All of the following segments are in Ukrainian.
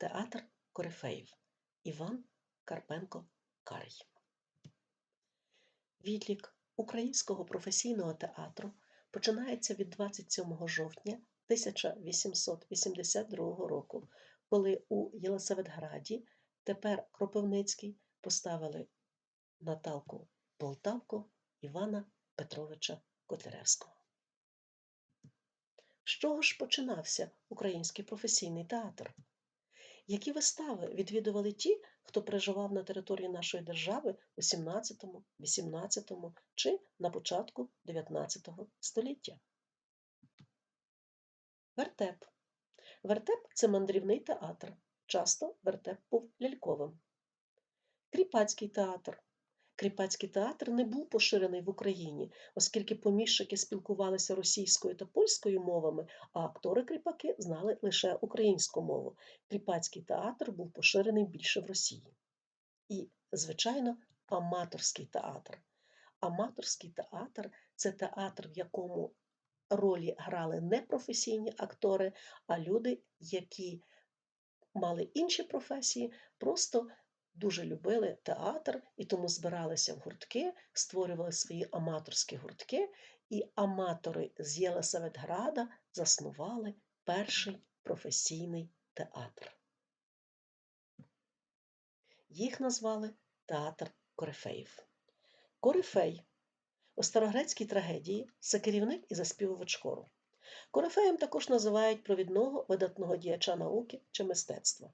Театр Корифеїв Іван Карпенко Карий. Відлік Українського професійного театру починається від 27 жовтня 1882 року, коли у Єлисаветграді, тепер Кропивницький, поставили Наталку Полтавку Івана Петровича Котляревського. З чого ж починався український професійний театр? Які вистави відвідували ті, хто проживав на території нашої держави у 17, 18 чи на початку 19 століття? Вертеп. Вертеп це мандрівний театр. Часто вертеп був ляльковим. Кріпацький театр Кріпацький театр не був поширений в Україні, оскільки поміщики спілкувалися російською та польською мовами, а актори-кріпаки знали лише українську мову. Кріпацький театр був поширений більше в Росії. І, звичайно, аматорський театр. Аматорський театр це театр, в якому ролі грали не професійні актори, а люди, які мали інші професії, просто дуже любили театр і тому збиралися в гуртки, створювали свої аматорські гуртки, і аматори з Єлисаветграда заснували перший професійний театр. Їх назвали Театр Корифеїв. Корифей у старогрецькій трагедії це керівник і заспівувач хору. Корифеєм також називають провідного видатного діяча науки чи мистецтва.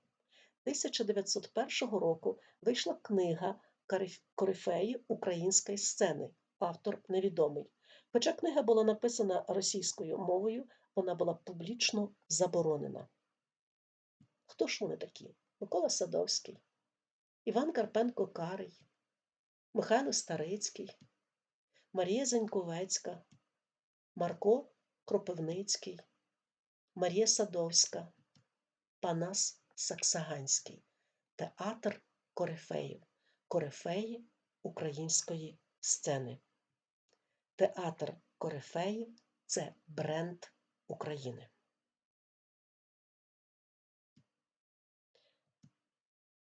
1901 року вийшла книга Корифеї української сцени, автор невідомий. Хоча книга була написана російською мовою, вона була публічно заборонена. Хто ж вони такі? Микола Садовський, Іван Карпенко Карий, Михайло Старицький, Марія Зеньковецька, Марко Кропивницький, Марія Садовська, Панас Саксаганський, театр корифеїв, корифеї української сцени. Театр корифеїв це бренд України.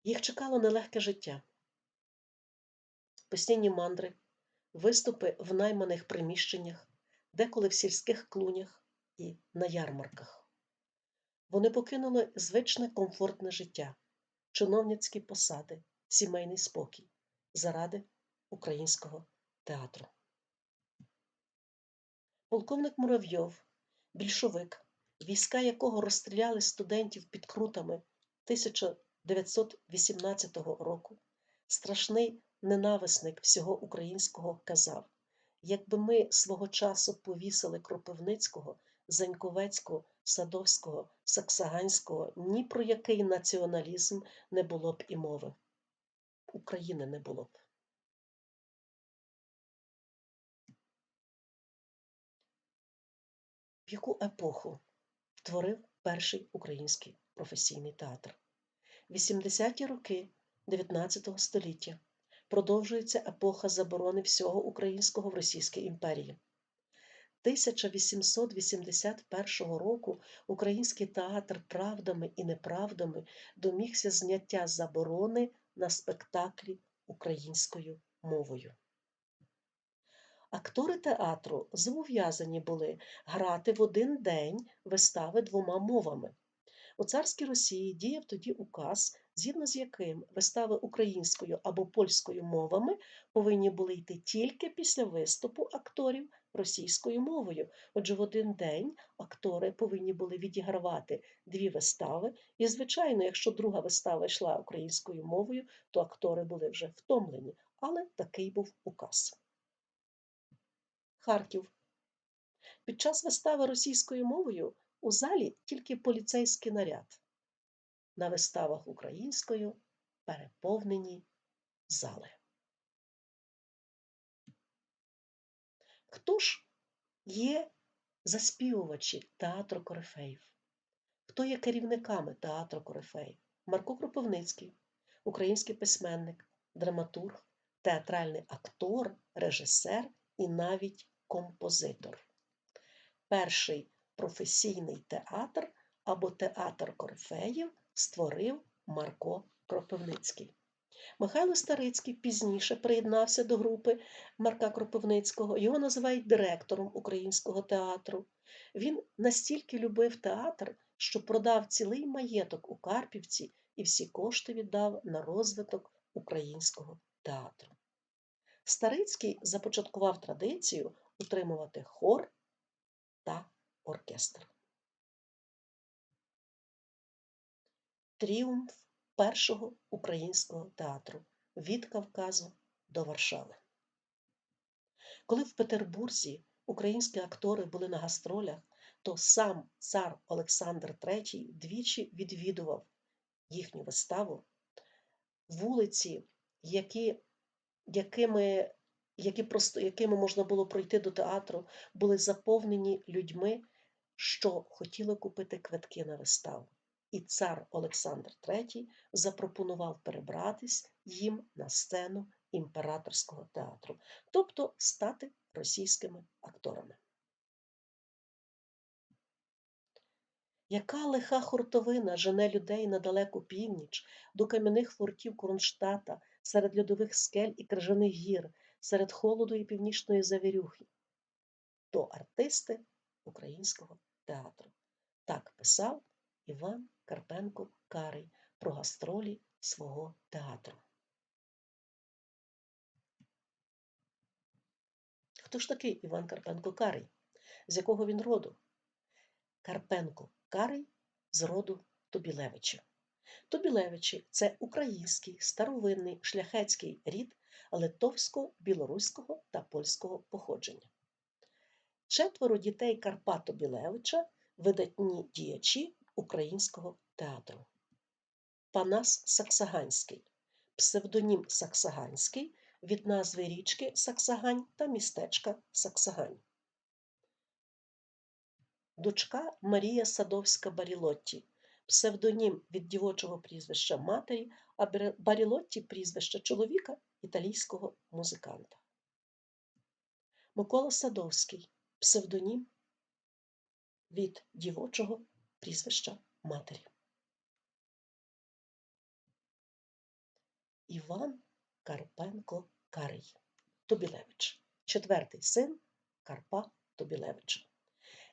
Їх чекало нелегке життя, постійні мандри, виступи в найманих приміщеннях, деколи в сільських клунях і на ярмарках. Вони покинули звичне комфортне життя, чиновницькі посади, сімейний спокій заради українського театру. Полковник Муравйов, більшовик, війська якого розстріляли студентів під крутами 1918 року, страшний ненависник всього українського казав: якби ми свого часу повісили Кропивницького, Заньковецького, Садовського, Саксаганського ні про який націоналізм не було б і мови. України не було б. В яку епоху творив перший український професійний театр? 80-ті роки 19 століття продовжується епоха заборони всього українського в Російській імперії. 1881 року український театр правдами і неправдами домігся зняття заборони на спектаклі українською мовою. Актори театру зобов'язані були грати в один день вистави двома мовами. У царській Росії діяв тоді указ, згідно з яким вистави українською або польською мовами повинні були йти тільки після виступу акторів російською мовою. Отже, в один день актори повинні були відігравати дві вистави. І, звичайно, якщо друга вистава йшла українською мовою, то актори були вже втомлені. Але такий був указ. Харків. Під час вистави російською мовою у залі тільки поліцейський наряд. На виставах українською переповнені зали. Хто ж є заспівувачі театру Корифеїв? Хто є керівниками театру Корифеїв? Марко Кропивницький, український письменник, драматург, театральний актор, режисер і навіть композитор. Перший професійний театр або театр Корифеїв створив Марко Кропивницький. Михайло Старицький пізніше приєднався до групи Марка Кропивницького. Його називають директором українського театру. Він настільки любив театр, що продав цілий маєток у Карпівці і всі кошти віддав на розвиток українського театру. Старицький започаткував традицію утримувати хор та оркестр. Тріумф першого українського театру від Кавказу до Варшави. Коли в Петербурзі українські актори були на гастролях, то сам цар Олександр III двічі відвідував їхню виставу, вулиці, які, якими які просто, якими можна було пройти до театру, були заповнені людьми, що хотіли купити квитки на виставу. І цар Олександр III запропонував перебратись їм на сцену імператорського театру, тобто стати російськими акторами. Яка лиха хуртовина жене людей на далеку північ до кам'яних фортів Кронштадта, серед льодових скель і крижаних гір, серед холоду і північної завірюхи? То артисти українського театру. Так писав Іван Карпенко Карий про гастролі свого театру. Хто ж такий Іван Карпенко Карий? З якого він роду? Карпенко Карий з роду Тобілевичів. Тобілевичі це український старовинний шляхетський рід литовського, білоруського та польського походження. Четверо дітей Карпа Тобілевича видатні діячі українського театру. Панас Саксаганський, псевдонім Саксаганський від назви річки Саксагань та містечка Саксагань. Дочка Марія Садовська Барілотті, псевдонім від дівочого прізвища матері, а Барілотті прізвище чоловіка італійського музиканта. Микола Садовський, псевдонім від дівочого прізвища матері. Іван Карпенко Карий Тобілевич, четвертий син Карпа Тобілевича.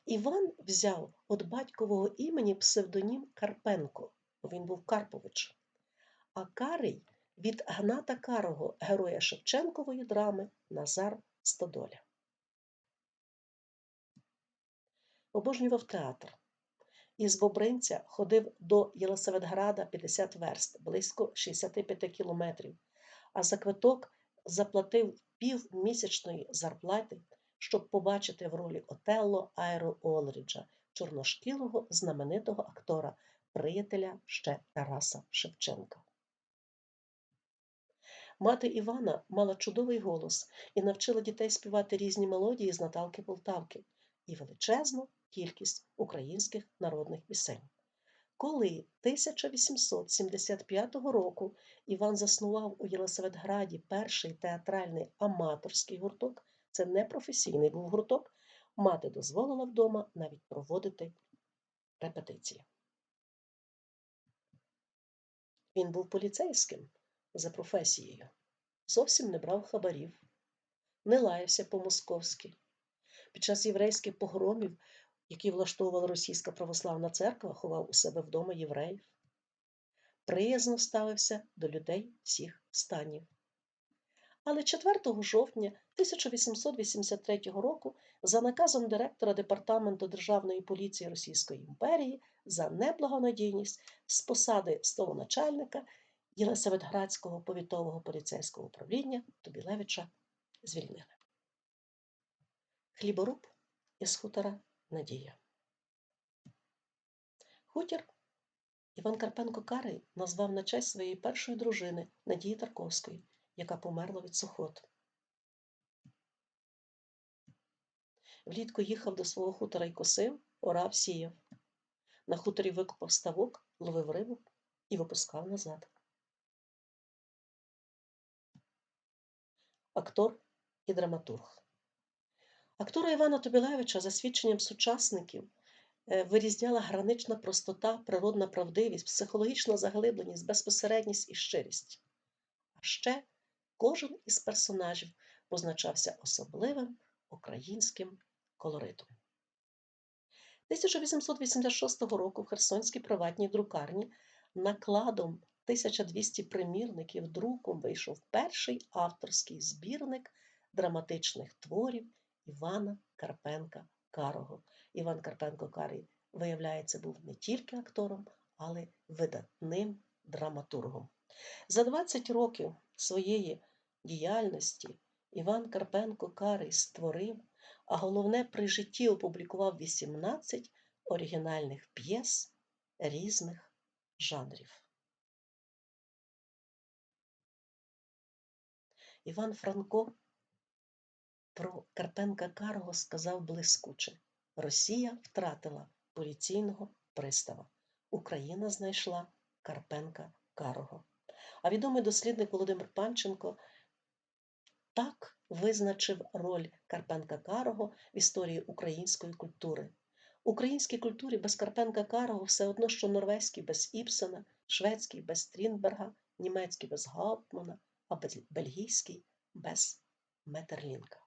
Іван взяв від батькового імені псевдонім Карпенко, бо він був Карпович, а Карий від Гната Карого, героя Шевченкової драми Назар Стодоля. Обожнював театр. Із Бобринця ходив до Єлисаветграда 50 верст, близько 65 кілометрів, а за квиток заплатив півмісячної зарплати, щоб побачити в ролі Отелло Айро Олріджа, чорношкілого знаменитого актора, приятеля ще Тараса Шевченка. Мати Івана мала чудовий голос і навчила дітей співати різні мелодії з Наталки Полтавки і величезну кількість українських народних пісень. Коли 1875 року Іван заснував у Єлисаветграді перший театральний аматорський гурток, це не професійний був гурток, мати дозволила вдома навіть проводити репетиції. Він був поліцейським за професією, зовсім не брав хабарів, не лаявся по-московськи. Під час єврейських погромів які влаштовувала Російська православна церква, ховав у себе вдома євреїв, приязно ставився до людей всіх станів. Але 4 жовтня 1883 року, за наказом директора Департаменту Державної поліції Російської імперії за неблагонадійність з посади столоначальника Єлисаветградського повітового поліцейського управління Тобілевича звільнили. Хліборуб із хутора Надія. Хутір Іван Карпенко Карий назвав на честь своєї першої дружини Надії Тарковської, яка померла від сухот. Влітку їхав до свого хутора й косив, орав сіяв. На хуторі викопав ставок, ловив рибу і випускав назад. Актор і драматург. Актора Івана Тобілевича, за свідченням сучасників, е, вирізняла гранична простота, природна правдивість, психологічна заглибленість, безпосередність і щирість. А ще кожен із персонажів позначався особливим українським колоритом. 1886 року в Херсонській приватній друкарні накладом 1200 примірників друком вийшов перший авторський збірник драматичних творів Івана Карпенка Карого. Іван Карпенко Карий, виявляється, був не тільки актором, але видатним драматургом. За 20 років своєї діяльності Іван Карпенко Карий створив, а головне при житті опублікував 18 оригінальних п'єс різних жанрів. Іван Франко про Карпенка Карого сказав блискуче: Росія втратила поліційного пристава. Україна знайшла Карпенка Карого. А відомий дослідник Володимир Панченко так визначив роль Карпенка Карого в історії української культури. Українській культурі без Карпенка Карого все одно, що норвезький без Іпсена, шведський без Стрінберга, німецький без Гауптмана, а бельгійський без Метерлінка.